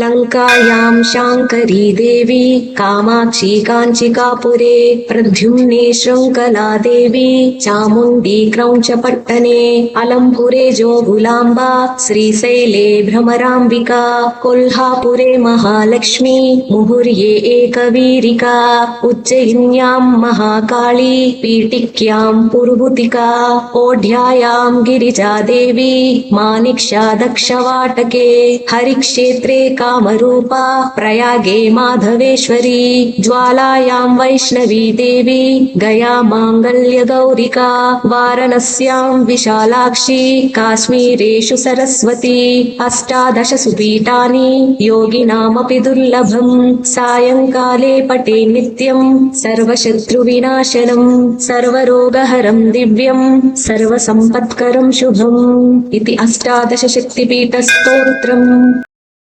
लङ्कायां शाङ्करी देवी कामाक्षी काञ्चिकापुरे प्रद्युम्ने शृङ्खला देवी चामुण्डी क्रौञ्चपट्टने अलम्पुरे जोगुलाम्बा श्रीशैले भ्रमराम्बिका कोल्हापुरे महालक्ष्मी मुहुर्ये एकवीरिका उज्जयिन्यां महाकाली पीटिक्यां पुरुभुतिका ओढ्यायां गिरिजा देवी मानिक्षा दक्षवाटके हरिक्षेत्रे कामरूपा प्रयागे माधवेश्वरी ज्वालायां वैष्णवी देवी गया माङ्गल्यगौरिका वारणस्यां विशालाक्षी काश्मीरेषु सरस्वती अष्टादश सुपीठानि योगिनामपि दुर्लभम् सायङ्काले पटे नित्यं सर्वशत्रुविनाशनम् सर्वरोगहरं दिव्यं सर्वसम्पत्करं शुभम् इति अष्टादश शक्तिपीठस्तोत्रम्